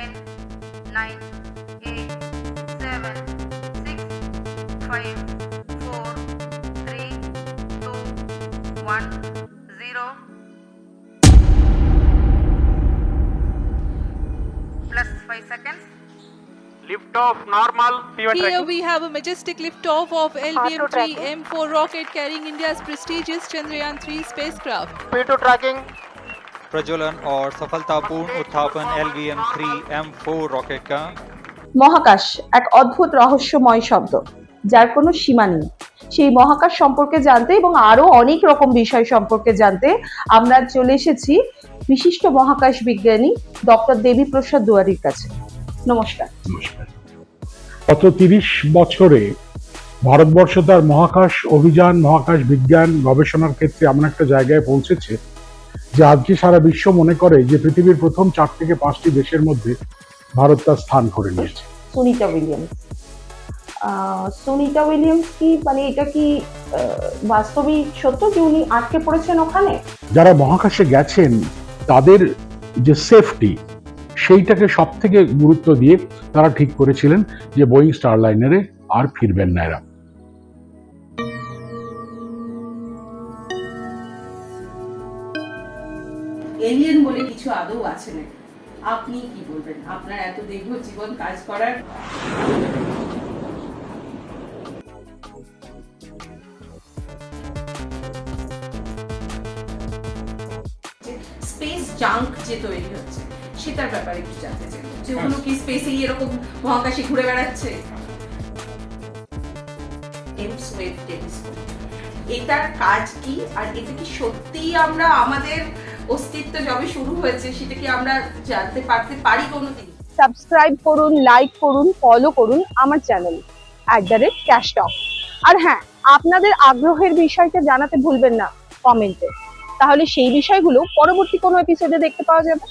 ten, nine, eight, seven, six, five, four, three, two, one, zero. Plus five seconds. Lift off normal. Here tracking. we have a majestic liftoff of LBM-3 M4 rocket carrying India's prestigious Chandrayaan-3 spacecraft. P2 tracking. प्रज्वलन और सफलतापूर्ण उत्थापन L V M three M four rocket का মহাকাশ এক অদ্ভুত রহস্যময় শব্দ যার কোনো সীমা নেই সেই মহাকাশ সম্পর্কে জানতে এবং আরো অনেক রকম বিষয় সম্পর্কে জানতে আমরা চলে এসেছি বিশিষ্ট মহাকাশ বিজ্ঞানী ডক্টর দেবী প্রসাদ দুয়ারির কাছে নমস্কার নমস্কার গত তিরিশ বছরে ভারতবর্ষ তার মহাকাশ অভিযান মহাকাশ বিজ্ঞান গবেষণার ক্ষেত্রে এমন একটা জায়গায় পৌঁছেছে যে আজকে সারা বিশ্ব মনে করে যে পৃথিবীর প্রথম চার থেকে পাঁচটি দেশের মধ্যে ভারত তার স্থান করে নিয়েছে। সুনিতা উইলিয়ামস। সুনিতা উইলিয়ামস কি? মানে এটা কি বাস্তবিক সত্য যে উনি আটকে পড়েছেন ওখানে? যারা মহাকাশে গেছেন তাদের যে সেফটি সেইটাকে সব থেকে গুরুত্ব দিয়ে তারা ঠিক করেছিলেন যে বোয়িং স্টারলাইনারে আর ফিরবেন না এরা। এলিয়েন বলে কিছু আদৌ আছে নাকি? আপনি কি বলবেন? আপনার এত দীর্ঘ জীবন কাজ করার স্পেস জাঙ্ক যে তৈরি হচ্ছে, সেটার ব্যাপারে একটু জানতে চাই। যে ওগুলো কি স্পেসে এরকম মহাকাশে ঘুরে বেড়াচ্ছে? জেমস ওয়েব টেলিস্কোপ এটার কাজ কি? আর এটা কি সত্যিই আমরা আমাদের অস্তিত্ব যবে শুরু হয়েছে সেটা কি আমরা জানতে পারতে পারি কোনোদিন। সাবস্ক্রাইব করুন, লাইক করুন ফলো করুন আমার channel at the rate cash talk আর হ্যাঁ আপনাদের আগ্রহের বিষয়টা জানাতে ভুলবেন না কমেন্টে তাহলে সেই বিষয়গুলো পরবর্তী কোনো এপিসোডে দেখতে পাওয়া যাবে।